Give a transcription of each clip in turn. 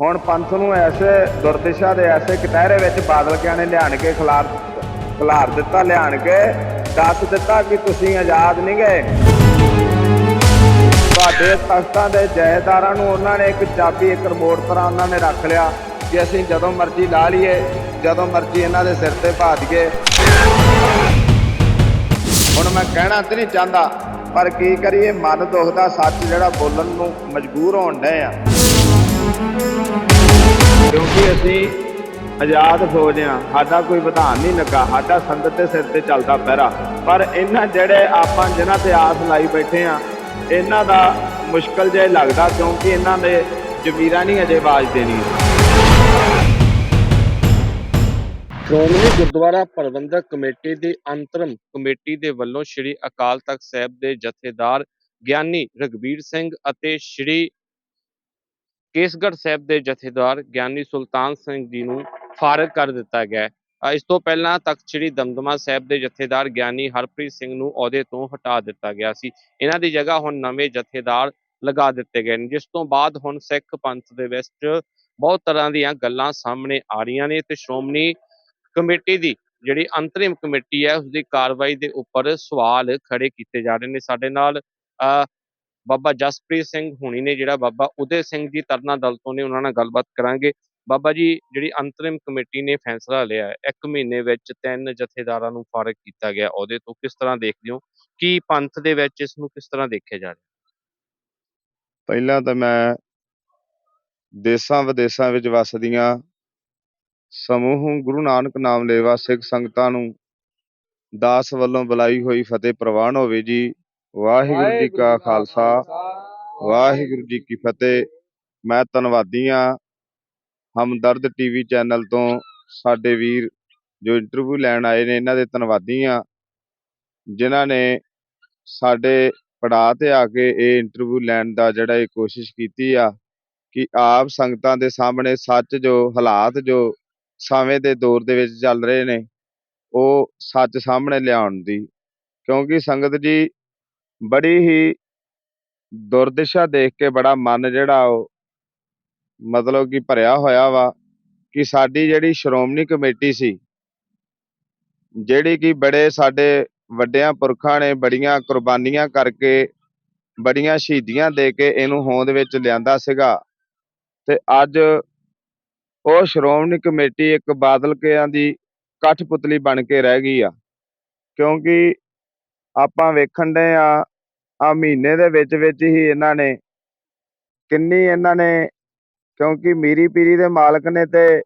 ਹੁਣ ਪੰਥ ਨੂੰ ਐਸੇ ਦੁਰਦਿਸ਼ਾ ਦੇ ਐਸੇ ਕਟਹਿਰੇ ਵਿੱਚ ਬਾਦਲਕਿਆਂ ਨੇ ਲਿਆਣ ਕੇ ਖਿਲਾਰ ਖਿਲਾਰ ਦਿੱਤਾ, ਲਿਆਣ ਕੇ ਦੱਸ ਦਿੱਤਾ ਕਿ ਤੁਸੀਂ ਆਜ਼ਾਦ ਨਹੀਂ ਗਏ। ਤੁਹਾਡੇ ਤਖਤਾਂ ਦੇ ਜਹੇਦਾਰਾਂ ਨੂੰ ਉਹਨਾਂ ਨੇ ਇੱਕ ਚਾਬੀ, ਇੱਕ ਰਿਮੋਟ ਤਰ੍ਹਾਂ ਉਹਨਾਂ ਨੇ ਰੱਖ ਲਿਆ ਕਿ ਅਸੀਂ ਜਦੋਂ ਮਰਜ਼ੀ ਲਾ ਲਈਏ, ਜਦੋਂ ਮਰਜ਼ੀ ਇਹਨਾਂ ਦੇ ਸਿਰ ਤੇ ਭਾ ਦਈਏ ਹੁਣ ਮੈਂ ਕਹਿਣਾ ਤੇ ਨਹੀਂ ਚਾਹੁੰਦਾ, ਪਰ ਕੀ ਕਰੀਏ, ਮਨ ਦੁਖਦਾ, ਸੱਚ ਜਿਹੜਾ ਬੋਲਣ ਨੂੰ ਮਜਬੂਰ ਹੋਣ ਡਏ ਆ। ਕਿਉਂਕਿ ਅਸੀਂ ਆਜ਼ਾਦ ਫੌਜ ਆ ਸਾਡਾ ਕੋਈ ਵਿਧਾਨ ਨਹੀਂ ਲੱਗਾ, ਸਾਡਾ ਸੰਗਤ ਦੇ ਸਿਰ ਤੇ ਚੱਲਦਾ ਪਹਿਰਾ। ਪਰ ਇਹਨਾਂ ਜਿਹੜੇ ਆਪਾਂ ਜਿਨ੍ਹਾਂ ਤੇ ਆਸ ਲਾਈ ਬੈਠੇ ਆ ਇਹਨਾਂ ਦਾ ਮੁਸ਼ਕਲ ਜਿਹਾ ਲੱਗਦਾ ਕਿਉਂਕਿ ਇਹਨਾਂ ਦੇ ਜ਼ਮੀਰਾਂ ਨਹੀਂ ਅਜੇ ਆਵਾਜ਼ ਦੇਣੀ ਸ਼੍ਰੋਮਣੀ ਗੁਰਦੁਆਰਾ ਪ੍ਰਬੰਧਕ ਕਮੇਟੀ ਦੀ ਅੰਤਰਮ ਕਮੇਟੀ ਦੇ ਵੱਲੋਂ ਸ੍ਰੀ ਅਕਾਲ ਤਖਤ ਸਾਹਿਬ ਦੇ ਜਥੇਦਾਰ ਗਿਆਨੀ ਰਗਵੀਰ ਸਿੰਘ ਅਤੇ ਸ੍ਰੀ ਕੇਸਗੜ੍ਹ ਸਾਹਿਬ ਦੇ ਜਥੇਦਾਰ ਗਿਆਨੀ ਸੁਲਤਾਨ ਸਿੰਘ ਜੀ ਨੂੰ ਫਾਰਗ ਕਰ ਦਿੱਤਾ ਗਿਆ ਇਸ ਤੋਂ ਪਹਿਲਾਂ ਤਖਤ ਸ੍ਰੀ ਦਮਦਮਾ ਸਾਹਿਬ ਦੇ ਜਥੇਦਾਰ ਗਿਆਨੀ ਹਰਪ੍ਰੀਤ ਸਿੰਘ ਨੂੰ ਅਹੁਦੇ ਤੋਂ ਹਟਾ ਦਿੱਤਾ ਗਿਆ ਸੀ। ਇਹਨਾਂ ਦੀ ਜਗ੍ਹਾ ਹੁਣ ਨਵੇਂ ਜਥੇਦਾਰ ਲਗਾ ਦਿੱਤੇ ਗਏ ਨੇ ਜਿਸ ਤੋਂ ਬਾਅਦ ਹੁਣ ਸਿੱਖ ਪੰਥ ਦੇ ਵਿੱਚ ਬਹੁਤ ਤਰ੍ਹਾਂ ਦੀਆਂ ਗੱਲਾਂ ਸਾਹਮਣੇ ਆ ਰਹੀਆਂ ਨੇ ਤੇ ਸ਼੍ਰੋਮਣੀ ਕਮੇਟੀ ਦੀ ਜਿਹੜੀ ਅੰਤਰਿਮ ਕਮੇਟੀ ਹੈ ਉਸ ਦੀ ਕਾਰਵਾਈ ਦੇ ਉੱਪਰ ਸਵਾਲ ਖੜੇ ਕੀਤੇ ਜਾ ਰਹੇ ਨੇ। ਸਾਡੇ ਨਾਲ ਅ, ਬਾਬਾ ਜਸਪ੍ਰੀਤ ਸਿੰਘ ਹੁਣੀ ਨੇ ਜਿਹੜਾ ਬਾਬਾ ਉਦੇ ਸਿੰਘ ਜੀ ਤਰਨਾ ਦਲ ਤੋਂ ਨੇ ਉਹਨਾਂ ਨਾਲ ਗੱਲਬਾਤ ਕਰਾਂਗੇ। ਬਾਬਾ ਜੀ, ਜਿਹੜੀ ਅੰਤਰਿਮ ਕਮੇਟੀ ਨੇ ਫੈਸਲਾ ਲਿਆ ਇੱਕ ਮਹੀਨੇ ਵਿੱਚ ਤਿੰਨ ਜਥੇਦਾਰਾਂ ਨੂੰ ਫਾਰਗ ਕੀਤਾ ਗਿਆ ਉਹਦੇ ਤੋਂ, ਕਿਸ ਤਰ੍ਹਾਂ ਦੇਖਦੇ ਹੋ? ਕੀ ਪੰਥ ਦੇ ਵਿੱਚ ਇਸ ਨੂੰ ਕਿਸ ਤਰ੍ਹਾਂ ਦੇਖਿਆ ਜਾ ਰਿਹਾ? ਪਹਿਲਾਂ ਤਾਂ ਮੈਂ ਦੇਸਾਂ ਵਿਦੇਸਾਂ ਵਿੱਚ ਵਸਦੀਆਂ ਸਮੂਹ ਗੁਰੂ ਨਾਨਕ ਨਾਮ ਲੇਵਾ ਸਿੱਖ ਸੰਗਤਾਂ ਨੂੰ ਦਾਸ ਵੱਲੋਂ ਬੁਲਾਈ ਹੋਈ ਫਤਿਹ ਪ੍ਰਵਾਨ ਹੋਵੇ ਜੀ। ਵਾਹਿਗੁਰੂ ਜੀ ਕਾ ਖਾਲਸਾ ਵਾਹਿਗੁਰੂ ਜੀ ਕੀ ਫਤਿਹ। ਮੈਂ ਧੰਨਵਾਦੀ ਹਾਂ ਹਮਦਰਦ ਟੀਵੀ ਚੈਨਲ ਤੋਂ ਸਾਡੇ ਵੀਰ ਜੋ ਇੰਟਰਵਿਊ ਲੈਣ ਆਏ ਨੇ ਇਹਨਾਂ ਦੇ ਧੰਨਵਾਦੀ ਹਾਂ ਜਿਨ੍ਹਾਂ ਨੇ ਸਾਡੇ ਪੜਾਅ ਤੇ ਆ ਕੇ ਇਹ ਇੰਟਰਵਿਊ ਲੈਣ ਦਾ ਜਿਹੜਾ ਇਹ ਕੋਸ਼ਿਸ਼ ਕੀਤੀ ਆ ਕਿ ਆਪ ਸੰਗਤਾਂ ਦੇ ਸਾਹਮਣੇ ਸੱਚ ਜੋ ਹਾਲਾਤ ਜੋ ਸਮੇਂ ਦੇ ਦੌਰ ਦੇ ਵਿੱਚ ਚੱਲ ਰਹੇ ਨੇ ਉਹ ਸੱਚ ਸਾਹਮਣੇ ਲਿਆਉਣ ਦੀ। ਕਿਉਂਕਿ ਸੰਗਤ ਜੀ ਬੜੀ ਹੀ ਦੁਰਦਿਸ਼ਾ ਦੇਖ ਕੇ ਬੜਾ ਮਨ ਜਿਹੜਾ ਉਹ ਮਤਲਬ ਕਿ ਭਰਿਆ ਹੋਇਆ ਵਾ ਕਿ ਸਾਡੀ ਜਿਹੜੀ ਸ਼੍ਰੋਮਣੀ ਕਮੇਟੀ ਸੀ, ਜਿਹੜੀ ਕਿ ਬੜੇ ਸਾਡੇ ਵੱਡਿਆਂ ਪੁਰਖਾਂ ਨੇ ਬੜੀਆਂ ਕੁਰਬਾਨੀਆਂ ਕਰਕੇ ਬੜੀਆਂ ਸ਼ਹੀਦੀਆਂ ਦੇ ਕੇ ਇਹਨੂੰ ਹੋਂਦ ਵਿੱਚ ਲਿਆਂਦਾ ਸੀਗਾ ਤੇ ਅੱਜ ਉਹ ਸ਼੍ਰੋਮਣੀ ਕਮੇਟੀ ਇੱਕ ਬਾਦਲ ਕਿਆਂ ਦੀ ਕਠਪੁਤਲੀ ਬਣ ਕੇ ਰਹਿ ਗਈ ਆ, ਕਿਉਂਕਿ ਆਪਾਂ ਵੇਖਣ ਦੇ ਆ ਆ ਮਹੀਨੇ ਦੇ ਵਿੱਚ ਵਿੱਚ ਹੀ ਇਹਨਾਂ ਨੇ ਕਿੰਨੀ ਇਹਨਾਂ ਨੇ, ਕਿਉਂਕਿ ਮੀਰੀ ਪੀਰੀ ਦੇ ਮਾਲਕ ਨੇ ਤੇ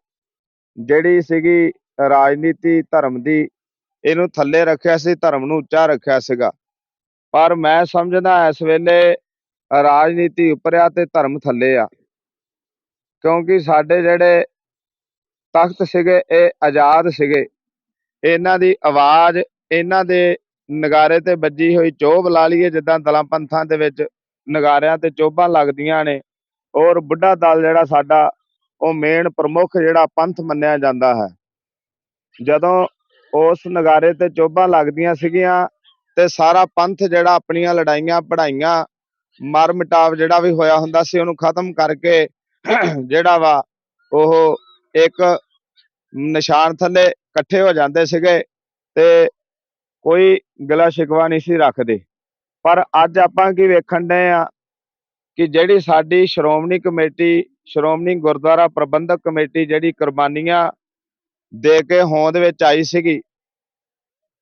ਜਿਹੜੀ ਸੀਗੀ ਰਾਜਨੀਤੀ ਧਰਮ ਦੀ, ਇਹਨੂੰ ਥੱਲੇ ਰੱਖਿਆ ਸੀ, ਧਰਮ ਨੂੰ ਉੱਚਾ ਰੱਖਿਆ ਸੀਗਾ। ਪਰ ਮੈਂ ਸਮਝਦਾ ਇਸ ਵੇਲੇ ਰਾਜਨੀਤੀ ਉੱਪਰ ਆ ਤੇ ਧਰਮ ਥੱਲੇ ਆ। ਕਿਉਂਕਿ ਸਾਡੇ ਜਿਹੜੇ ਤਖਤ ਸੀਗੇ, ਇਹ ਆਜ਼ਾਦ ਸੀਗੇ। ਇਹਨਾਂ ਦੀ ਆਵਾਜ਼, ਇਹਨਾਂ ਦੇ ਨਗਾਰੇ ਤੇ ਵੱਜੀ ਹੋਈ ਚੋਬ ਲਾ ਲਈਏ, ਜਿੱਦਾਂ ਦਲਾਂ ਪੰਥਾਂ ਦੇ ਵਿੱਚ ਨਗਾਰਿਆਂ ਤੇ ਚੋਬਾਂ ਲੱਗਦੀਆਂ ਨੇ, ਔਰ ਬੁੱਢਾ ਦਲ ਜਿਹੜਾ ਸਾਡਾ, ਉਹ ਮੇਨ ਪ੍ਰਮੁੱਖ ਜਿਹੜਾ ਪੰਥ ਮੰਨਿਆ ਜਾਂਦਾ ਹੈ। ਜਦੋਂ ਉਸ ਨਗਾਰੇ ਤੇ ਚੋਬਾਂ ਲੱਗਦੀਆਂ ਸੀਗੀਆਂ, ਤੇ ਸਾਰਾ ਪੰਥ ਜਿਹੜਾ ਆਪਣੀਆਂ ਲੜਾਈਆਂ ਪੜਾਈਆਂ ਮਰ ਮਿਟਾਵ ਜਿਹੜਾ ਵੀ ਹੋਇਆ ਹੁੰਦਾ ਸੀ, ਉਹਨੂੰ ਖਤਮ ਕਰਕੇ ਜਿਹੜਾ ਵਾ, ਉਹ ਇੱਕ ਨਿਸ਼ਾਨ ਥੱਲੇ ਇਕੱਠੇ ਹੋ ਜਾਂਦੇ ਸੀਗੇ, ਤੇ ਕੋਈ ਗਿਲਾ ਸ਼ਿਕਵਾ ਨਹੀਂ ਸੀ ਰੱਖਦੇ। ਪਰ ਅੱਜ ਆਪਾਂ ਕੀ ਵੇਖਣ ਡਏ ਆ ਕਿ ਜਿਹੜੀ ਸਾਡੀ ਸ਼੍ਰੋਮਣੀ ਕਮੇਟੀ, ਸ਼੍ਰੋਮਣੀ ਗੁਰਦੁਆਰਾ ਪ੍ਰਬੰਧਕ ਕਮੇਟੀ ਜਿਹੜੀ ਕੁਰਬਾਨੀਆਂ ਦੇ ਕੇ ਹੋਂਦ ਵਿੱਚ ਆਈ ਸੀਗੀ,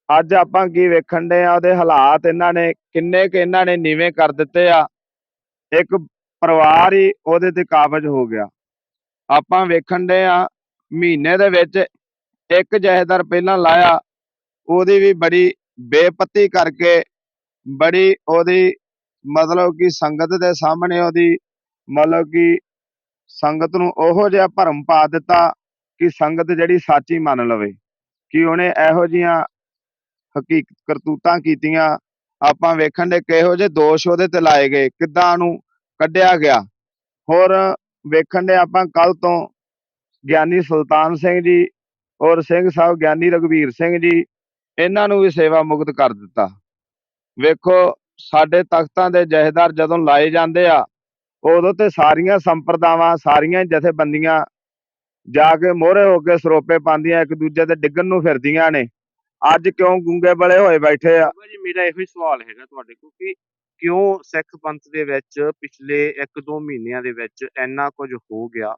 ਅੱਜ ਆਪਾਂ ਕੀ ਵੇਖਣ ਦੇ ਆ, ਉਹਦੇ ਹਾਲਾਤ ਇਹਨਾਂ ਨੇ ਕਿੰਨੇ ਕੁ ਇਹਨਾਂ ਨੇ ਨੀਵੇਂ ਕਰ ਦਿੱਤੇ ਆ, ਇੱਕ ਪਰਿਵਾਰ ਹੀ ਉਹਦੇ ਤੇ ਕਾਬਜ ਹੋ ਗਿਆ। ਆਪਾਂ ਵੇਖਣ ਦੇ ਆ, ਮਹੀਨੇ ਦੇ ਵਿੱਚ ਇੱਕ ਜਹੇਦਾਰ ਪਹਿਲਾਂ ਲਾਇਆ ਉਹਦੀ ਵੀ ਬੜੀ ਬੇਪਤੀ ਕਰਕੇ ਬੜੀ ਉਹਦੀ ਮਤਲਬ ਕਿ ਸੰਗਤ ਦੇ ਸਾਹਮਣੇ ਉਹਦੀ ਮਤਲਬ ਕਿ ਸੰਗਤ ਨੂੰ ਉਹੋ ਜਿਹਾ ਭਰਮ ਪਾ ਦਿੱਤਾ ਕਿ ਸੰਗਤ ਜਿਹੜੀ ਸੱਚ ਹੀ ਮੰਨ ਲਵੇ, ਕਿ ਉਹਨੇ ਇਹੋ ਜੀਆਂ ਹਕੀਕਤ ਕਰਤੂਤਾਂ ਕੀਤੀਆਂ। ਆਪਾਂ ਵੇਖਣ ਦੇ ਕਿਹੋ ਜਿਹੇ ਦੋਸ਼ ਉਹਦੇ ਤੇ ਲਾਏ ਗਏ, ਕਿੱਦਾਂ ਉਹਨੂੰ ਕੱਢਿਆ ਗਿਆ। ਹੋਰ ਵੇਖਣ ਦੇ ਆਪਾਂ ਕੱਲ ਤੋਂ ਗਿਆਨੀ ਸੁਲਤਾਨ ਸਿੰਘ ਜੀ ਔਰ ਸਿੰਘ ਸਾਹਿਬ ਗਿਆਨੀ ਰਘਵੀਰ ਸਿੰਘ ਜੀ ਇਹਨਾਂ ਨੂੰ ਵੀ ਸੇਵਾ ਮੁਕਤ ਕਰ ਦਿੱਤਾ। ਵੇਖੋ, ਸਾਡੇ ਤਖਤਾਂ ਦੇ ਜਹੇਦਾਰ ਜਦੋਂ ਲਾਏ ਜਾਂਦੇ ਆ, ਉਦੋਂ ਤੇ ਸਾਰੀਆਂ ਸੰਪਰਦਾਵਾਂ, ਸਾਰੀਆਂ ਜਥੇਬੰਦੀਆਂ ਜਾ ਕੇ ਮੋਹਰੇ ਹੋ ਕੇ ਸਰੋਪੇ ਪਾਉਂਦੀਆਂ, ਇੱਕ ਦੂਜੇ ਤੇ ਡਿੱਗਣ ਨੂੰ ਫਿਰਦੀਆਂ ਨੇ। ਅੱਜ ਕਿਉਂ ਗੁੰਗੇ ਬਲੇ ਹੋਏ ਬੈਠੇ ਆ? ਜੀ, ਮੇਰਾ ਇਹੋ ਹੀ ਸਵਾਲ ਹੈਗਾ ਤੁਹਾਡੇ ਕੋਲ ਕਿ ਕਿਉਂ ਸਿੱਖ ਪੰਥ ਦੇ ਵਿੱਚ ਪਿਛਲੇ 1-2 ਮਹੀਨਿਆਂ ਦੇ ਵਿੱਚ ਇੰਨਾ ਕੁਝ ਹੋ ਗਿਆ?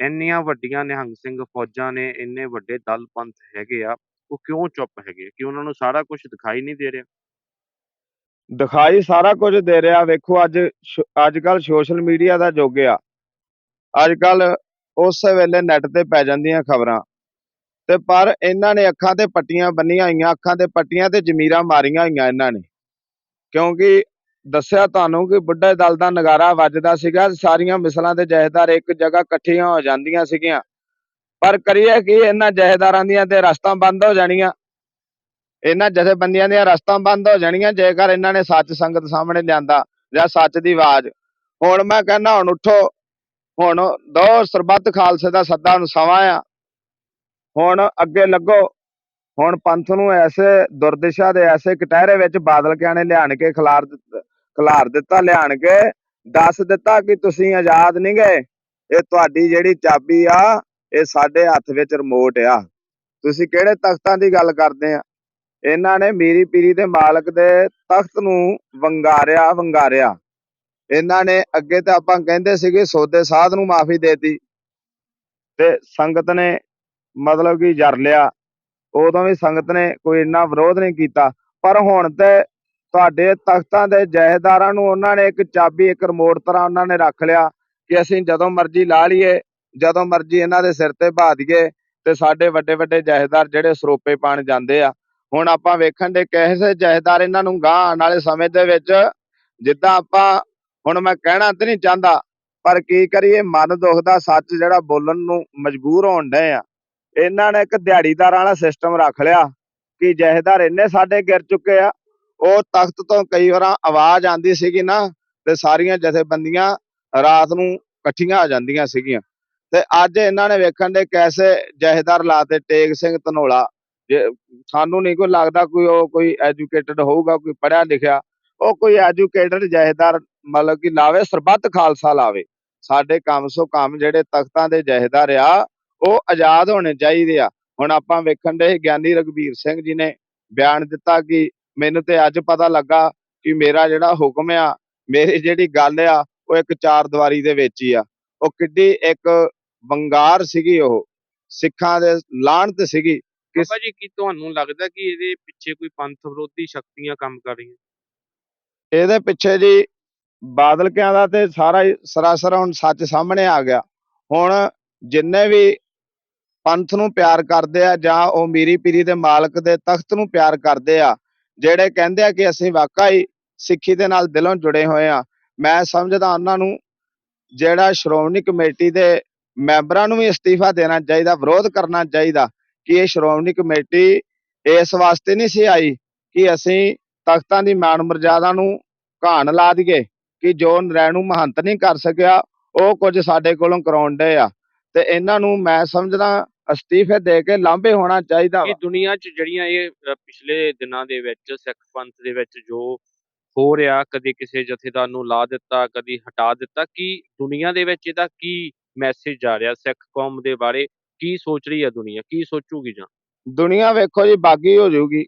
ਇੰਨੀਆਂ ਵੱਡੀਆਂ ਨਿਹੰਗ ਸਿੰਘ ਫੌਜਾਂ ਨੇ ਇੰਨੇ ਵੱਡੇ ਦਲ ਪੰਥ ਹੈਗੇ ਆ। ਉਹ ਕਿਉਂ ਚੁੱਪ ਹੈਗੇ ਕਿ ਉਹਨਾਂ ਨੂੰ ਸਾਰਾ ਕੁਝ ਦਿਖਾਈ ਨਹੀਂ ਦੇ ਰਿਹਾ? ਦਿਖਾਈ ਸਾਰਾ ਕੁਝ ਦੇ ਰਿਹਾ। ਵੇਖੋ ਅੱਜ ਅੱਜ ਕੱਲ ਸੋਸ਼ਲ ਮੀਡੀਆ ਦਾ ਯੁੱਗ ਆ। ਅੱਜ ਕੱਲ ਉਸੇ ਵੇਲੇ ਨੈਟ ਤੇ ਪੈ ਜਾਂਦੀਆਂ ਖਬਰਾਂ। ਤੇ ਪਰ ਇਹਨਾਂ ਨੇ ਅੱਖਾਂ ਤੇ ਪੱਟੀਆਂ ਬੰਨੀਆਂ ਹੋਈਆਂ। ਅੱਖਾਂ ਤੇ ਪੱਟੀਆਂ ਤੇ ਜ਼ਮੀਰਾਂ ਮਾਰੀਆਂ ਹੋਈਆਂ ਇਹਨਾਂ ਨੇ। ਕਿਉਂਕਿ ਦੱਸਿਆ ਤੁਹਾਨੂੰ ਕਿ ਬੁੱਢੇ ਦਲ ਦਾ ਨਗਾਰਾ ਵੱਜਦਾ ਸੀਗਾ। ਸਾਰੀਆਂ ਮਿਸਲਾਂ ਦੇ ਜਹੇਦਾਰ ਇੱਕ ਜਗ੍ਹਾ ਇਕੱਠੀਆਂ ਹੋ ਜਾਂਦੀਆਂ ਸੀਗੀਆਂ। ਪਰ ਕਰੀਏ ਕਿ, ਇਹਨਾਂ ਜਹੇਦਾਰਾਂ ਦੀਆਂ ਤੇ ਰਸਤਾ ਬੰਦ ਹੋ ਜਾਣੀਆਂ। ਇਹਨਾਂ ਜਥੇਬੰਦੀਆਂ ਦੀਆਂ ਰਸਤਾ ਬੰਦ ਹੋ ਜਾਣੀਆਂ, ਜੇਕਰ ਇਹਨਾਂ ਨੇ ਸੱਚ ਸੰਗਤ ਸਾਹਮਣੇ ਲਿਆਂਦਾ ਜਾਂ ਸੱਚ ਦੀ ਆਵਾਜ਼। ਹੁਣ ਮੈਂ ਕਹਿੰਦਾ, ਹੁਣ ਉੱਠੋ। ਹੁਣ ਦੋ ਸਰਬੱਤ ਖਾਲਸੇ ਦਾ ਸੱਦਾ ਹੁਣ ਸਮਾਂ ਆ। ਹੁਣ ਅੱਗੇ ਲੱਗੋ। ਹੁਣ ਪੰਥ ਨੂੰ ਐਸੇ ਦੁਰਦਿਸ਼ਾ ਦੇ ਐਸੇ ਕਟਹਿਰੇ ਵਿੱਚ ਬਾਦਲ ਕਿਆਂ ਨੇ ਲਿਆਣ ਕੇ ਖਿਲਾਰ ਦਿੱਤਾ ਖਿਲਾਰ ਦਿੱਤਾ, ਲਿਆਣ ਕੇ ਦੱਸ ਦਿੱਤਾ ਕਿ ਤੁਸੀਂ ਆਜ਼ਾਦ ਨਹੀਂ ਗਏ। ਇਹ ਤੁਹਾਡੀ ਜਿਹੜੀ ਚਾਬੀ ਆ ਇਹ ਸਾਡੇ ਹੱਥ ਵਿੱਚ ਰਿਮੋਟ ਆ। ਤੁਸੀਂ ਕਿਹੜੇ ਤਖਤਾਂ ਦੀ ਗੱਲ ਕਰਦੇ ਆ? ਇਹਨਾਂ ਨੇ ਮੀਰੀ ਪੀਰੀ ਦੇ ਮਾਲਕ ਦੇ ਤਖਤ ਨੂੰ ਵੰਗਾਰਿਆ ਵੰਗਾਰਿਆ। ਇਹਨਾਂ ਨੇ ਅੱਗੇ ਤਾਂ ਆਪਾਂ ਕਹਿੰਦੇ ਸੀਗੇ ਸੌਦੇ ਸਾਧ ਨੂੰ ਮਾਫੀ ਦੇਤੀ। ਤੇ ਸੰਗਤ ਨੇ ਮਤਲਬ ਕਿ ਜਰ ਲਿਆ। ਉਦੋਂ ਵੀ ਸੰਗਤ ਨੇ ਕੋਈ ਇੰਨਾ ਵਿਰੋਧ ਨਹੀਂ ਕੀਤਾ। ਪਰ ਹੁਣ ਤੇ ਤੁਹਾਡੇ ਤਖਤਾਂ ਦੇ ਜਹਿਦਾਰਾਂ ਨੂੰ ਉਹਨਾਂ ਨੇ ਇੱਕ ਚਾਬੀ, ਇੱਕ ਰਿਮੋਟ ਤਰ੍ਹਾਂ ਉਹਨਾਂ ਨੇ ਰੱਖ ਲਿਆ ਕਿ ਅਸੀਂ ਜਦੋਂ ਮਰਜ਼ੀ ਲਾ ਲਈਏ। ਜਦੋਂ ਮਰਜ਼ੀ ਇਹਨਾਂ ਦੇ ਸਿਰ ਤੇ ਬਹਾ ਦਈਏ ਤੇ ਸਾਡੇ ਵੱਡੇ ਵੱਡੇ ਜਹੇਦਾਰ ਜਿਹੜੇ ਸਰੋਪੇ ਪਾਣ ਜਾਂਦੇ ਆ। ਹੁਣ ਆਪਾਂ ਵੇਖਣ ਦੇ ਕਿਸੇ ਜਹੇਦਾਰ ਇਹਨਾਂ ਨੂੰ ਗਾਂ ਆਉਣ ਵਾਲੇ ਸਮੇਂ ਦੇ ਵਿੱਚ ਜਿੱਦਾਂ ਆਪਾਂ ਹੁਣ ਮੈਂ ਕਹਿਣਾ ਤੇ ਨਹੀਂ ਚਾਹੁੰਦਾ, ਪਰ ਕੀ ਕਰੀਏ, ਮਨ ਦੁਖਦਾ ਸੱਚ ਜਿਹੜਾ ਬੋਲਣ ਨੂੰ ਮਜਬੂਰ ਹੋਣ ਡਏ ਆ। ਇਹਨਾਂ ਨੇ ਇੱਕ ਦਿਹਾੜੀਦਾਰਾਂ ਵਾਲਾ ਸਿਸਟਮ ਰੱਖ ਲਿਆ ਕਿ ਜਹੇਦਾਰ ਇੰਨੇ ਸਾਡੇ ਗਿਰ ਚੁੱਕੇ ਆ, ਉਹ ਤਖਤ ਤੋਂ ਕਈ ਵਾਰਾਂ ਆਵਾਜ਼ ਆਂਦੀ ਸੀਗੀ ਨਾ ਤੇ ਸਾਰੀਆਂ ਜਥੇਬੰਦੀਆਂ ਰਾਤ ਨੂੰ ਇਕੱਠੀਆਂ ਆ ਜਾਂਦੀਆਂ ਸੀਗੀਆਂ। ਤੇ ਅੱਜ ਇਹਨਾਂ ਨੇ ਵੇਖਣ ਦੇ ਕੈਸੇ ਜਹੇਦਾਰ ਲਾਤੇ ਟੇਕ ਸਿੰਘ ਧਨੋਲਾ। ਸਾਨੂੰ ਨਹੀਂ ਕੋਈ ਲੱਗਦਾ ਕੋਈ ਉਹ ਕੋਈ ਐਜੂਕੇਟਡ ਹੋਊਗਾ, ਕੋਈ ਪੜ੍ਹਿਆ ਲਿਖਿਆ, ਉਹ ਕੋਈ ਐਜੂਕੇਟਡ ਜਹੇਦਾਰ ਮਤਲਬ ਕਿ ਲਾਵੇ, ਸਰਬੱਤ ਖਾਲਸਾ ਲਾਵੇ। ਸਾਡੇ ਕੰਮ ਸੋ ਕੰਮ ਜਿਹੜੇ ਤਖਤਾਂ ਦੇ ਜਹੇਦਾਰ ਆ, ਉਹ ਆਜ਼ਾਦ ਹੋਣੇ ਚਾਹੀਦੇ ਆ। ਹੁਣ ਆਪਾਂ ਵੇਖਣ ਦੇ ਗਿਆਨੀ ਰਗਵੀਰ ਸਿੰਘ ਜੀ ਨੇ ਬਿਆਨ ਦਿੱਤਾ ਕਿ ਮੈਨੂੰ ਤੇ ਅੱਜ ਪਤਾ ਲੱਗਾ ਕਿ ਮੇਰਾ ਜਿਹੜਾ ਹੁਕਮ ਆ, ਮੇਰੀ ਜਿਹੜੀ ਗੱਲ ਆ, ਉਹ ਇੱਕ ਚਾਰ ਦੀਵਾਰੀ ਦੇ ਵਿੱਚ ਹੀ ਆ। ਉਹ ਕਿੱਡੀ ਇੱਕ ਵੰਗਾਰ ਸੀਗੀ ਉਹ ਸਿੱਖਾਂ ਦੇ ਲਾਹਣਤ ਸੀਗੀ। ਕਿਸ ਬਾਬਾ ਜੀ ਕੀ ਤੁਹਾਨੂੰ ਲੱਗਦਾ ਕਿ ਇਹਦੇ ਪਿੱਛੇ ਕੋਈ ਪੰਥ ਵਿਰੋਧੀ ਸ਼ਕਤੀਆਂ ਕੰਮ ਕਰ ਰਹੀਆਂ? ਇਹਦੇ ਪਿੱਛੇ ਜੀ ਬਾਦਲ ਕਿਆਂ ਦਾ ਤੇ ਸਾਰਾ ਹੀ ਸਰਾਸਰ ਹੁਣ ਸੱਚ ਸਾਹਮਣੇ ਆ ਗਿਆ। ਹੁਣ ਜਿੰਨੇ ਵੀ ਪੰਥ ਨੂੰ ਪਿਆਰ ਕਰਦੇ ਆ ਜਾਂ ਉਹ ਮੀਰੀ ਪੀਰੀ ਦੇ ਮਾਲਕ ਦੇ ਤਖਤ ਨੂੰ ਪਿਆਰ ਕਰਦੇ ਆ ਜਿਹੜੇ ਕਹਿੰਦੇ ਆ ਕਿ ਅਸੀਂ ਵਾਕਈ ਸਿੱਖੀ ਦੇ ਨਾਲ ਦਿਲੋਂ ਜੁੜੇ ਹੋਏ ਆ ਮੈਂ ਸਮਝਦਾ ਉਹਨਾਂ ਨੂੰ ਜਿਹੜਾ ਸ਼੍ਰੋਮਣੀ ਕਮੇਟੀ ਦੇ ਮੈਂਬਰਾਂ ਨੂੰ ਵੀ ਅਸਤੀਫਾ ਦੇਣਾ ਚਾਹੀਦਾ, ਵਿਰੋਧ ਕਰਨਾ ਚਾਹੀਦਾ ਕਿ ਇਹ ਸ਼੍ਰੋਮਣੀ ਕਮੇਟੀ ਇਸ ਵਾਸਤੇ ਨਹੀਂ ਸੀ ਆਈ ਕਿ ਅਸੀਂ ਤਖਤਾਂ ਦੀ ਮਾਣ ਮਰਜ਼ਾਦਾ ਨੂੰ ਘਾਣ ਲਾ ਦਈਏ ਕਿ ਜੋ ਨਰੈਣੂ ਮਹੰਤ ਨਹੀਂ ਕਰ ਸਕਿਆ, ਉਹ ਕੁਝ ਸਾਡੇ ਕੋਲੋਂ ਕਰਾਉਣ ਡਏ ਆ। ਤੇ ਇਹਨਾਂ ਨੂੰ ਮੈਂ ਸਮਝਦਾ ਅਸਤੀਫੇ ਦੇ ਕੇ ਲਾਂਭੇ ਹੋਣਾ ਚਾਹੀਦਾ ਵਾ। ਇਹ ਦੁਨੀਆ 'ਚ ਜਿਹੜੀਆਂ ਇਹ ਪਿਛਲੇ ਦਿਨਾਂ ਦੇ ਵਿੱਚ, ਸਿੱਖ ਪੰਥ ਦੇ ਵਿੱਚ ਜੋ ਹੋ ਰਿਹਾ, ਕਦੇ ਕਿਸੇ ਜਥੇਦਾਰ ਨੂੰ ਲਾ ਦਿੱਤਾ, ਕਦੀ ਹਟਾ ਦਿੱਤਾ, ਕਿ ਦੁਨੀਆ ਦੇ ਵਿੱਚ ਇਹਦਾ ਕੀ ਮੈਸੇਜ ਜਾ ਰਿਹਾ ਸਿੱਖ ਕੌਮ ਦੇ ਬਾਰੇ, ਕੀ ਸੋਚ ਰਹੀ ਹੈ ਦੁਨੀਆ, ਕੀ ਸੋਚੂਗੀ ਜਾਂ? ਦੁਨੀਆ ਵੇਖੋ ਜੀ, ਬਾਗੀ ਹੋ ਜਾਊਗੀ।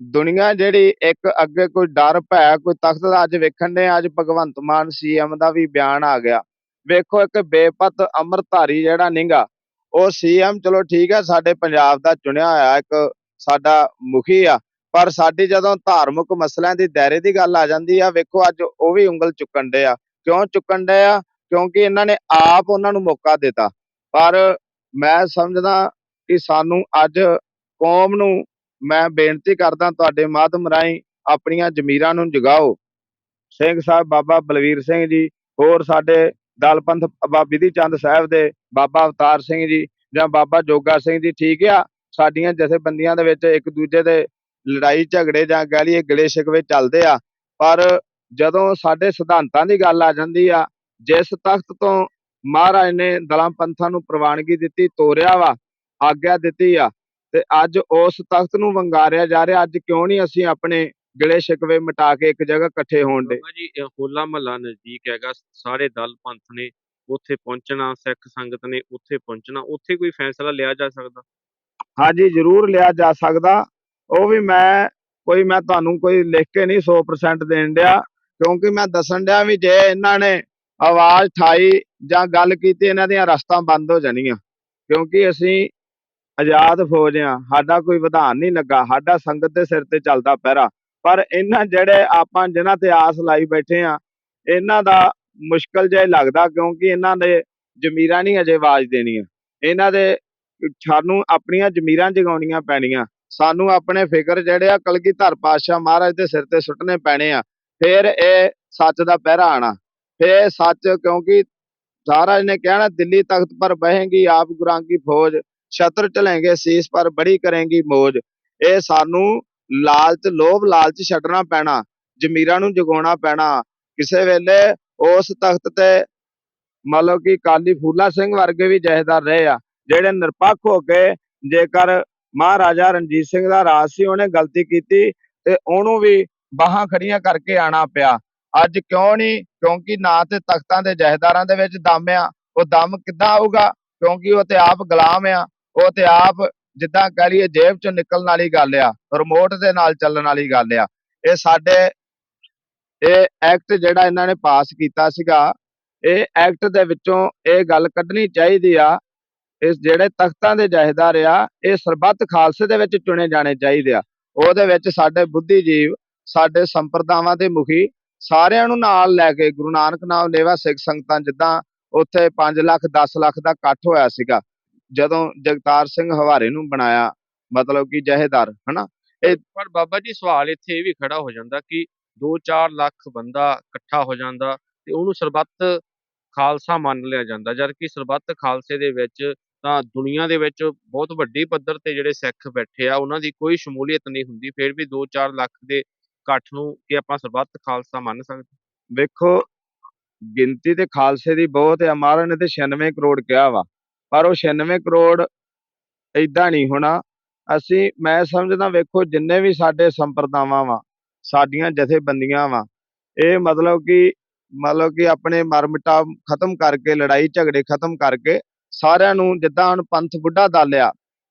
ਦੁਨੀਆ ਜਿਹੜੀ ਇੱਕ ਅੱਗੇ ਕੋਈ ਡਰ, ਭੈ, ਕੋਈ ਤਖਤ ਦਾ ਅੱਜ ਵੇਖਣ ਦੇ ਅੱਜ ਭਗਵੰਤ ਮਾਨ ਸੀਐਮ ਦਾ ਵੀ ਬਿਆਨ ਆ ਗਿਆ। ਵੇਖੋ ਇੱਕ ਬੇਪਤ ਅੰਮ੍ਰਿਤਧਾਰੀ ਜਿਹੜਾ ਨਿੰਗਾ ਉਹ ਸੀਐਮ ਚਲੋ ਠੀਕ ਹੈ ਸਾਡੇ ਪੰਜਾਬ ਦਾ ਚੁਣਿਆ ਹੋਇਆ ਇੱਕ ਸਾਡਾ ਮੁਖੀ ਆ, ਪਰ ਸਾਡੀ ਜਦੋਂ ਧਾਰਮਿਕ ਮਸਲਿਆਂ ਦੀ ਦਾਇਰੇ ਦੀ ਗੱਲ ਆ ਜਾਂਦੀ ਆ, ਵੇਖੋ ਅੱਜ ਉਹ ਵੀ ਉਂਗਲ ਚੁੱਕਣ ਦੇ ਆ। ਕਿਉਂ ਚੁੱਕਣ ਦੇ ਆ? ਕਿਉਂਕਿ ਇਹਨਾਂ ਨੇ ਆਪ ਉਹਨਾਂ ਨੂੰ ਮੌਕਾ ਦਿੱਤਾ। ਪਰ ਮੈਂ ਸਮਝਦਾ ਕਿ ਸਾਨੂੰ ਅੱਜ ਕੌਮ ਨੂੰ ਮੈਂ ਬੇਨਤੀ ਕਰਦਾ ਤੁਹਾਡੇ ਮਾਧਮ ਰਾਹੀਂ ਆਪਣੀਆਂ ਜ਼ਮੀਰਾਂ ਨੂੰ ਜਗਾਓ। ਸਿੰਘ ਸਾਹਿਬ ਬਾਬਾ ਬਲਵੀਰ ਸਿੰਘ ਜੀ, ਹੋਰ ਸਾਡੇ ਦਲਪੰਥ ਬਾਬਾ ਵਿਧੀ ਚੰਦ ਸਾਹਿਬ ਦੇ ਬਾਬਾ ਅਵਤਾਰ ਸਿੰਘ ਜੀ ਜਾਂ ਬਾਬਾ ਜੋਗਾ ਸਿੰਘ ਜੀ, ਠੀਕ ਆ? ਸਾਡੀਆਂ ਜਥੇਬੰਦੀਆਂ ਦੇ ਵਿੱਚ ਇੱਕ ਦੂਜੇ ਦੇ ਲੜਾਈ ਝਗੜੇ ਜਾਂ ਕਹਿ ਲਈਏ ਗਲੇ ਸ਼ਿਕਵੇ ਚੱਲਦੇ ਆ। ਪਰ ਜਦੋਂ ਸਾਡੇ ਸਿਧਾਂਤਾਂ ਦੀ ਗੱਲ ਆ ਜਾਂਦੀ ਆ ਜਿਸ ਤਖਤ ਤੋਂ ਮਹਾਰਾਜ ਨੇ ਦਲਾਂ ਪੰਥਾਂ ਨੂੰ ਪ੍ਰਵਾਨਗੀ ਦਿੱਤੀ ਤੋਰਿਆ ਵਾ ਆਗਿਆ ਦਿੱਤੀ ਆ ਤੇ ਅੱਜ ਉਸ ਤਖਤ ਨੂੰ ਵੰਗਾਰਿਆ ਜਾ ਰਿਹਾ। ਅੱਜ ਕਿਉਂ ਨਹੀਂ ਅਸੀਂ ਆਪਣੇ ਗਿਲੇ ਸ਼ਿਕਵੇ ਮਿਟਾ ਕੇ ਇੱਕ ਜਗ੍ਹਾ ਇਕੱਠੇ ਹੋਣ ਦੇ? ਜੀ ਹੋਲਾ ਮਹੱਲਾ ਨਜ਼ਦੀਕ ਹੈਗਾ। ਸਾਰੇ ਦਲ ਪੰਥ ਨੇ ਉੱਥੇ ਪਹੁੰਚਣਾ ਸਿੱਖ ਸੰਗਤ ਨੇ ਉੱਥੇ ਪਹੁੰਚਣਾ। ਉੱਥੇ ਕੋਈ ਫੈਸਲਾ ਲਿਆ ਜਾ ਸਕਦਾ? ਹਾਂਜੀ ਜ਼ਰੂਰ ਲਿਆ ਜਾ ਸਕਦਾ। ਉਹ ਵੀ ਮੈਂ ਕੋਈ ਮੈਂ ਤੁਹਾਨੂੰ ਕੋਈ ਲਿਖ ਕੇ ਨਹੀਂ 100% ਦੇਣ ਡਿਆ ਕਿਉਂਕਿ ਮੈਂ ਦੱਸਣ ਡਿਆ ਵੀ ਜੇ ਇਹਨਾਂ ਨੇ ਆਵਾਜ਼ ਠਾਈ ਜਾਂ ਗੱਲ ਕੀਤੀ, ਇਹਨਾਂ ਦੀਆਂ ਰਸਤਾਂ ਬੰਦ ਹੋ ਜਾਣੀਆਂ। ਕਿਉਂਕਿ ਅਸੀਂ ਆਜ਼ਾਦ ਫੌਜ ਆ ਸਾਡਾ ਕੋਈ ਵਿਧਾਨ ਨਹੀਂ ਲੱਗਾ, ਸਾਡਾ ਸੰਗਤ ਦੇ ਸਿਰ ਤੇ ਚੱਲਦਾ ਪਹਿਰਾ। ਪਰ ਇਹਨਾਂ ਜਿਹੜੇ ਆਪਾਂ ਜਿਨ੍ਹਾਂ ਤੇ ਆਸ ਲਾਈ ਬੈਠੇ ਆ ਇਹਨਾਂ ਦਾ ਮੁਸ਼ਕਲ ਜਿਹਾ ਲੱਗਦਾ, ਕਿਉਂਕਿ ਇਹਨਾਂ ਦੇ ਜ਼ਮੀਰਾਂ ਨਹੀਂ ਅਜੇ ਆਵਾਜ਼ ਦੇਣੀਆਂ। ਇਹਨਾਂ ਦੇ ਸਾਨੂੰ ਆਪਣੀਆਂ ਜ਼ਮੀਰਾਂ ਜਗਾਉਣੀਆਂ ਪੈਣੀਆਂ। ਸਾਨੂੰ ਆਪਣੇ ਫਿਕਰ ਜਿਹੜੇ ਆ ਕਲਗੀਧਰ ਪਾਤਸ਼ਾਹ ਮਹਾਰਾਜ ਦੇ ਸਿਰ ਤੇ ਸੁੱਟਣੇ ਪੈਣੇ ਆ। ਫਿਰ ਇਹ ਸੱਚ ਦਾ ਪਹਿਰਾ ਆਣਾ ਫਿਰ ਸੱਚ ਕਿਉਂਕਿ ਮਹਾਰਾਜ ਨੇ ਕਹਿਣਾ, ਦਿੱਲੀ ਤਖਤ ਪਰ ਬਹੇਗੀ ਆਪ ਗੁਰਾਂਗੀ ਫੌਜ, ਛਤਰ ਚਲੇਂਗੇ ਸੀਸ ਪਰ ਬੜੀ ਕਰੇਗੀ ਮੌਜ। ਇਹ ਸਾਨੂੰ ਲਾਲਚ, ਲੋਭ ਲਾਲਚ ਛੱਡਣਾ ਪੈਣਾ, ਜ਼ਮੀਰਾਂ ਨੂੰ ਜਗਾਉਣਾ ਪੈਣਾ। ਕਿਸੇ ਵੇਲੇ ਉਸ ਤਖਤ ਤੇ ਮਤਲਬ ਕਿ ਕਾਲੀ ਫੂਲਾ ਸਿੰਘ ਵਰਗੇ ਵੀ ਜਹੇਦਾਰ ਰਹੇ ਆ, ਜਿਹੜੇ ਨਿਰਪੱਖ ਹੋ ਕੇ ਜੇਕਰ ਮਹਾਰਾਜਾ ਰਣਜੀਤ ਸਿੰਘ ਦਾ ਰਾਜ ਸੀ, ਉਹਨੇ ਗਲਤੀ ਕੀਤੀ ਤੇ ਉਹਨੂੰ ਵੀ ਬਾਹਾਂ ਖੜੀਆਂ ਕਰਕੇ ਆਣਾ ਪਿਆ। ਅੱਜ ਕਿਉਂ ਨਹੀਂ ਕਿਉਂਕਿ ਨਾ ਤੇ ਤਖਤਾਂ ਦੇ ਜਹੇਦਾਰਾਂ ਦੇ ਵਿੱਚ ਦਮ ਆ। ਉਹ ਦਮ ਕਿੱਦਾਂ ਆਊਗਾ? ਕਿਉਂਕਿ ਉਹ ਤੇ ਆਪ ਗੁਲਾਮ ਆ। ਉਹ ਤੇ ਆਪ ਜਿੱਦਾਂ ਕਹਿ ਲਈਏ ਜੇਬ ਚੋਂ ਨਿਕਲਣ ਵਾਲੀ ਗੱਲ ਆ, ਰਿਮੋਟ ਦੇ ਨਾਲ ਚੱਲਣ ਵਾਲੀ ਗੱਲ ਆ। ਇਹ ਸਾਡੇ, ਇਹ ਐਕਟ ਜਿਹੜਾ ਇਹਨਾਂ ਨੇ ਪਾਸ ਕੀਤਾ ਸੀਗਾ, ਇਹ ਐਕਟ ਦੇ ਵਿੱਚੋਂ ਇਹ ਗੱਲ ਕੱਢਣੀ ਚਾਹੀਦੀ ਆ। ਇਸ ਜਿਹੜੇ ਤਖਤਾਂ ਦੇ ਜਹੇਦਾਰ ਆ, ਇਹ ਸਰਬੱਤ ਖਾਲਸੇ ਦੇ ਵਿੱਚ ਚੁਣੇ ਜਾਣੇ ਚਾਹੀਦੇ ਆ। ਉਹਦੇ ਵਿੱਚ ਸਾਡੇ ਬੁੱਧੀਜੀਵ, ਸਾਡੇ ਸੰਪਰਦਾਵਾਂ ਦੇ ਮੁਖੀ ਸਾਰਿਆਂ ਨੂੰ ਨਾਲ ਲੈ ਕੇ ਗੁਰੂ ਨਾਨਕ ਨਾਮ ਲੇਵਾ ਸਿੱਖ ਸੰਗਤਾਂ ਜਿੱਦਾਂ ਉੱਥੇ 5 ਲੱਖ 10 ਲੱਖ ਦਾ ਇਕੱਠ ਹੋਇਆ ਸੀਗਾ, ਜਦੋਂ ਜਗਤਾਰ ਸਿੰਘ ਹਵਾਰੇ ਨੂੰ ਬਣਾਇਆ, ਮਤਲਬ ਕਿ ਜਹੇਦਾਰ ਹਨਾ? ਪਰ ਬਾਬਾ ਜੀ ਸਵਾਲ ਇੱਥੇ ਇਹ ਵੀ ਖੜਾ ਹੋ ਜਾਂਦਾ ਕਿ 2-4 ਲੱਖ ਬੰਦਾ ਇਕੱਠਾ ਹੋ ਜਾਂਦਾ ਤੇ ਉਹਨੂੰ ਸਰਬੱਤ ਖਾਲਸਾ ਮੰਨ ਲਿਆ ਜਾਂਦਾ, ਜਦ ਕਿ ਸਰਬੱਤ ਖਾਲਸੇ ਦੇ ਵਿੱਚ ਤਾਂ ਦੁਨੀਆ ਦੇ ਵਿੱਚ ਬਹੁਤ ਵੱਡੀ ਪੱਧਰ ਤੇ ਜਿਹੜੇ ਸਿੱਖ ਬੈਠੇ ਆ, ਉਹਨਾਂ ਦੀ ਕੋਈ ਸ਼ਮੂਲੀਅਤ ਨਹੀਂ ਹੁੰਦੀ, ਫਿਰ ਵੀ 2-4 ਲੱਖ ਦੇ ਇਕੱਠ ਨੂੰ ਕਿ ਆਪਾਂ ਸਰਬੱਤ ਖਾਲਸਾ ਮੰਨ ਸਕਦੇ ਵੇਖੋ, ਗਿਣਤੀ ਤੇ ਖਾਲਸੇ ਦੀ ਬਹੁਤ ਆ ਮਹਾਰਾਜ ਨੇ ਤੇ 96 ਕਰੋੜ ਕਿਹਾ ਵਾ, ਪਰ ਉਹ 96 ਕਰੋੜ ਏਦਾਂ ਨਹੀਂ ਹੋਣਾ। ਅਸੀਂ, ਮੈਂ ਸਮਝਦਾ ਵੇਖੋ, ਜਿੰਨੇ ਵੀ ਸਾਡੇ ਸੰਪਰਦਾਵਾਂ ਵਾ, ਸਾਡੀਆਂ ਜਥੇਬੰਦੀਆਂ ਵਾ, ਇਹ ਮਤਲਬ ਕਿ ਮਤਲਬ ਕਿ ਆਪਣੇ ਮਰਮਟਾ ਖਤਮ ਕਰਕੇ ਲੜਾਈ ਝਗੜੇ ਖਤਮ ਕਰਕੇ, ਸਾਰਿਆਂ ਨੂੰ ਜਿੱਦਾਂ ਹੁਣ ਪੰਥ ਬੁੱਢਾ ਦਲ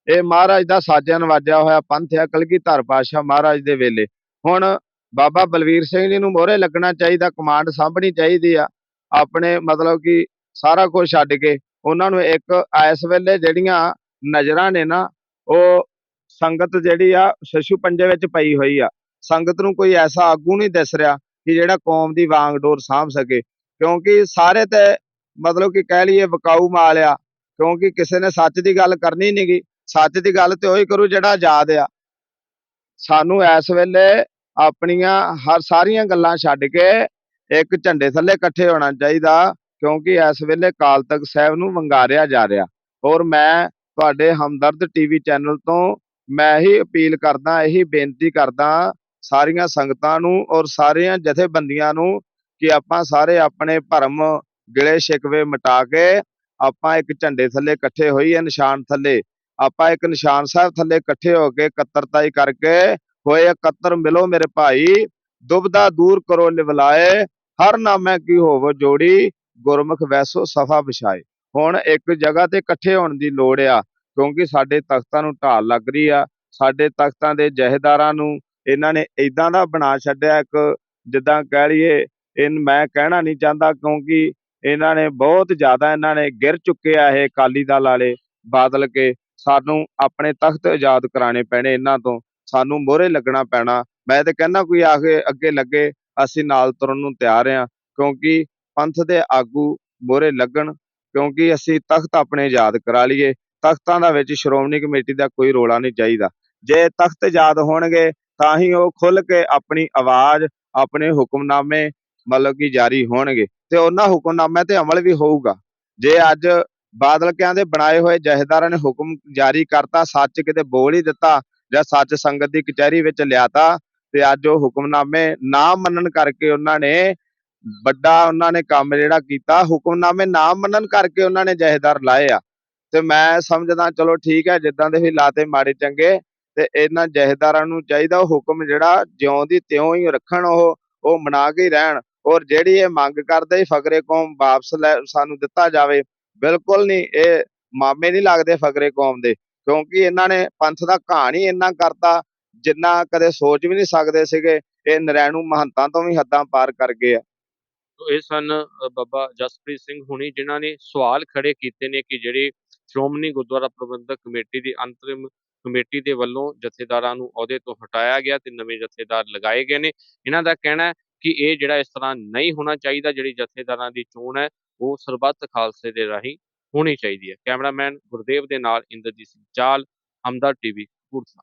ਇਹ ਮਹਾਰਾਜ ਦਾ ਸਾਜਿਆ ਨਵਾਜਿਆ ਹੋਇਆ ਪੰਥ ਆ, ਕਲਗੀਧਰ ਪਾਤਸ਼ਾਹ ਮਹਾਰਾਜ ਦੇ ਵੇਲੇ। ਹੁਣ ਬਾਬਾ ਬਲਵੀਰ ਸਿੰਘ ਜੀ ਨੂੰ ਮੋਹਰੇ ਲੱਗਣਾ ਚਾਹੀਦਾ ਕਮਾਂਡ ਸਾਂਭਣੀ ਚਾਹੀਦੀ ਆ। ਆਪਣੇ ਮਤਲਬ ਕਿ ਸਾਰਾ ਕੁਝ ਛੱਡ ਕੇ ਉਹਨਾਂ ਨੂੰ ਇੱਕ ਇਸ ਵੇਲੇ ਜਿਹੜੀਆਂ ਨਜ਼ਰਾਂ ਨੇ ਨਾ, ਉਹ ਸੰਗਤ ਜਿਹੜੀ ਆ ਸ਼ਸ਼ੂ ਪੰਜੇ ਵਿੱਚ ਪਈ ਹੋਈ ਆ। ਸੰਗਤ ਨੂੰ ਕੋਈ ਐਸਾ ਆਗੂ ਨਹੀਂ ਦਿਸ ਰਿਹਾ ਕਿ ਜਿਹੜਾ ਕੌਮ ਦੀ ਵਾਂਗ ਡੋਰ ਸਾਂਭ ਸਕੇ। ਕਿਉਂਕਿ ਸਾਰੇ ਤੇ ਮਤਲਬ ਕਿ ਕਹਿ ਲਈਏ ਵਿਕਾਊ ਮਾਲ ਆ, ਕਿਉਂਕਿ ਕਿਸੇ ਨੇ ਸੱਚ ਦੀ ਗੱਲ ਕਰਨੀ ਨਹੀਂਗੀ ਸੱਚ ਦੀ ਗੱਲ ਤੇ ਉਹੀ ਕਰੂ ਜਿਹੜਾ ਆਜ਼ਾਦ ਆ। ਸਾਨੂੰ ਇਸ ਵੇਲੇ ਆਪਣੀਆਂ ਹਰ ਸਾਰੀਆਂ ਗੱਲਾਂ ਛੱਡ ਕੇ ਇੱਕ ਝੰਡੇ ਥੱਲੇ ਇਕੱਠੇ ਹੋਣਾ ਚਾਹੀਦਾ, ਕਿਉਂਕਿ ਇਸ ਵੇਲੇ ਕਾਲ ਤਖਤ ਸਾਹਿਬ ਨੂੰ ਵੰਗਾਰਿਆ ਜਾ ਰਿਹਾ। ਔਰ ਮੈਂ ਤੁਹਾਡੇ ਹਮਦਰਦ ਟੀਵੀ ਚੈਨਲ ਤੋਂ ਮੈਂ ਹੀ ਅਪੀਲ ਕਰਦਾ, ਇਹੀ ਬੇਨਤੀ ਕਰਦਾ ਸਾਰੀਆਂ ਸੰਗਤਾਂ ਨੂੰ ਔਰ ਸਾਰੀਆਂ ਜਥੇਬੰਦੀਆਂ ਨੂੰ ਕਿ ਆਪਾਂ ਸਾਰੇ ਆਪਣੇ ਭਰਮ ਗਿਲੇ ਸ਼ਿਕਵੇ ਮਿਟਾ ਕੇ ਆਪਾਂ ਇੱਕ ਝੰਡੇ ਥੱਲੇ ਇਕੱਠੇ ਹੋਈਏ, ਨਿਸ਼ਾਨ ਥੱਲੇ। ਆਪਾਂ ਇੱਕ ਨਿਸ਼ਾਨ ਸਾਹਿਬ ਥੱਲੇ ਇਕੱਠੇ ਹੋ ਕੇ ਇਕੱਤਰਤਾਈ ਕਰਕੇ ਹੋਏ ਇਕੱਤਰ ਮਿਲੋ ਮੇਰੇ ਭਾਈ, ਦੁਬਦਾ ਦੂਰ ਕਰੋ ਲਿਵਲਾਏ, ਹਰ ਨਾਮੈ ਕੀ ਹੋਵੋ ਜੋੜੀ, ਗੁਰਮੁਖ ਵੈਸੋ ਸਫਾ ਵਿਛਾਏ। ਹੁਣ ਇੱਕ ਜਗ੍ਹਾ ਤੇ ਇਕੱਠੇ ਹੋਣ ਦੀ ਲੋੜ ਆ, ਕਿਉਂਕਿ ਸਾਡੇ ਤਖਤਾਂ ਨੂੰ ਢਾਲ ਲੱਗ ਰਹੀ ਆ, ਸਾਡੇ ਤਖਤਾਂ ਦੇ ਜਹੇਦਾਰਾਂ ਨੂੰ ਇਹਨਾਂ ਨੇ ਇਦਾਂ ਦਾ ਬਣਾ ਛੱਡਿਆ ਇੱਕ, ਜਿੱਦਾਂ ਕਹਿ ਲਈਏ ਇਹ ਮੈਂ ਕਹਿਣਾ ਨਹੀਂ ਚਾਹੁੰਦਾ ਕਿਉਂਕਿ ਇਹਨਾਂ ਨੇ ਬਹੁਤ ਜ਼ਿਆਦਾ ਇਹਨਾਂ ਨੇ ਗਿਰ ਚੁੱਕੇ ਆ ਇਹ ਅਕਾਲੀ ਦਲ ਵਾਲੇ, ਬਾਦਲ ਕੇ, ਸਾਨੂੰ ਆਪਣੇ ਤਖਤ ਆਜ਼ਾਦ ਕਰਾਣੇ ਪੈਣੇ ਇਹਨਾਂ ਤੋਂ। ਸਾਨੂੰ ਮੋਹਰੇ ਲੱਗਣਾ ਪੈਣਾ। ਮੈਂ ਤੇ ਕਹਿੰਦਾ ਕੋਈ ਆ ਕੇ ਅੱਗੇ ਲੱਗੇ, ਅਸੀਂ ਨਾਲ ਤੁਰਨ ਨੂੰ ਤਿਆਰ ਆ ਕਿਉਂਕਿ ਪੰਥ ਦੇ ਆਗੂ ਮੋਹਰੇ ਲੱਗਣ, ਕਿਉਂਕਿ ਅਸੀਂ ਤਖਤ ਆਪਣੇ ਆਜ਼ਾਦ ਕਰਾ ਲਈਏ। ਤਖਤਾਂ ਦਾ ਵਿੱਚ ਸ਼੍ਰੋਮਣੀ ਕਮੇਟੀ ਦਾ ਕੋਈ ਰੋਲਾ ਨਹੀਂ ਚਾਹੀਦਾ। ਜੇ ਤਖਤ ਆਜ਼ਾਦ ਹੋਣਗੇ, ਤਾਂ ਹੀ ਉਹ ਖੁੱਲ ਕੇ ਆਪਣੀ ਆਵਾਜ਼, ਆਪਣੇ ਹੁਕਮਨਾਮੇ ਮਤਲਬ ਕਿ ਜਾਰੀ ਹੋਣਗੇ। ਤੇ ਉਹਨਾਂ ਹੁਕਮਨਾਮਿਆਂ ਤੇ ਅਮਲ ਵੀ ਹੋਊਗਾ। ਜੇ ਅੱਜ ਬਾਦਲ ਕਿਆਂ ਦੇ ਬਣਾਏ ਹੋਏ ਜਹੇਦਾਰਾਂ ਨੇ ਹੁਕਮ ਜਾਰੀ ਕਰਤਾ, ਸੱਚ ਕਿਤੇ ਬੋਲ ਹੀ ਦਿੱਤਾ ਜਾਂ ਸੱਚ ਸੰਗਤ ਦੀ ਕਚਹਿਰੀ ਵਿੱਚ ਲਿਆਤਾ ਤੇ ਅੱਜ ਉਹ ਹੁਕਮਨਾਮੇ ਨਾ ਮੰਨਣ ਕਰਕੇ ਉਹਨਾਂ ਨੇ ਵੱਡਾ ਉਹਨਾਂ ਨੇ ਕੰਮ ਜਿਹੜਾ ਕੀਤਾ, ਹੁਕਮਨਾਮੇ ਨਾ ਮੰਨਣ ਕਰਕੇ ਉਹਨਾਂ ਨੇ ਜਹੇਦਾਰ ਲਾਏ ਆ। ਤੇ ਮੈਂ ਸਮਝਦਾ, ਚਲੋ ਠੀਕ ਹੈ, ਜਿੱਦਾਂ ਦੇ ਵੀ ਲਾਤੇ ਮਾੜੇ ਚੰਗੇ, ਤੇ ਇਹਨਾਂ ਜਹੇਦਾਰਾਂ ਨੂੰ ਚਾਹੀਦਾ ਉਹ ਹੁਕਮ ਜਿਹੜਾ ਜਿਉਂ ਦੀ ਤਿਉਂ ਹੀ ਰੱਖਣ, ਉਹ ਉਹ ਮਨਾ ਕੇ ਰਹਿਣ। ਔਰ ਜਿਹੜੀ ਇਹ ਮੰਗ ਕਰਦੇ ਫਕਰੇ ਕੌਮ ਵਾਪਸ ਲੈ, ਸਾਨੂੰ ਦਿੱਤਾ ਜਾਵੇ, ਬਿਲਕੁਲ ਨਹੀਂ, ਇਹ ਮਾਮੇ ਨਹੀਂ ਲੱਗਦੇ ਫਕਰੇ ਕੌਮ ਦੇ। ਕਿਉਂਕਿ ਇਹਨਾਂ ਨੇ ਪੰਥ ਦਾ ਕਹਾਣ ਹੀ ਇੰਨਾ ਕਰਤਾ, ਜਿੰਨਾ ਕਦੇ ਸੋਚ ਵੀ ਨਹੀਂ ਸਕਦੇ ਸੀਗੇ, ਇਹ ਨਰੈਣੂ ਮਹੰਤਾਂ ਤੋਂ ਵੀ ਹੱਦਾਂ ਪਾਰ ਕਰ ਗਏ ਆ। ਇਹ ਸਨ ਬਾਬਾ ਜਸਪ੍ਰੀਤ ਸਿੰਘ ਹੁਣੀ, ਜਿਨ੍ਹਾਂ ਨੇ ਸਵਾਲ ਖੜੇ ਕੀਤੇ ਨੇ ਕਿ ਜਿਹੜੀ ਸ਼੍ਰੋਮਣੀ ਗੁਰਦੁਆਰਾ ਪ੍ਰਬੰਧਕ ਕਮੇਟੀ ਦੀ ਅੰਤਰਿਮ ਕਮੇਟੀ ਦੇ ਵੱਲੋਂ ਜਥੇਦਾਰਾਂ ਨੂੰ ਅਹੁਦੇ ਤੋਂ ਹਟਾਇਆ ਗਿਆ ਤੇ ਨਵੇਂ ਜਥੇਦਾਰ ਲਗਾਏ ਗਏ ਨੇ। ਇਹਨਾਂ ਦਾ ਕਹਿਣਾ ਹੈ ਕਿ ਇਹ ਜਿਹੜਾ ਇਸ ਤਰ੍ਹਾਂ ਨਹੀਂ ਹੋਣਾ ਚਾਹੀਦਾ, ਜਿਹੜੀ ਜਥੇਦਾਰਾਂ ਦੀ ਚੋਣ ਹੈ, ਉਹ ਸਰਬੱਤ ਖਾਲਸੇ ਦੇ ਰਾਹੀਂ ਹੋਣੀ ਚਾਹੀਦੀ ਹੈ। ਕੈਮਰਾਮੈਨ ਗੁਰਦੇਵ ਦੇ ਨਾਲ ਇੰਦਰਜੀਤ ਸਿੰਘ ਚਾਲ ਹਮਦਰ ਟੀਵੀ ਕਪੂਰਥਲਾ।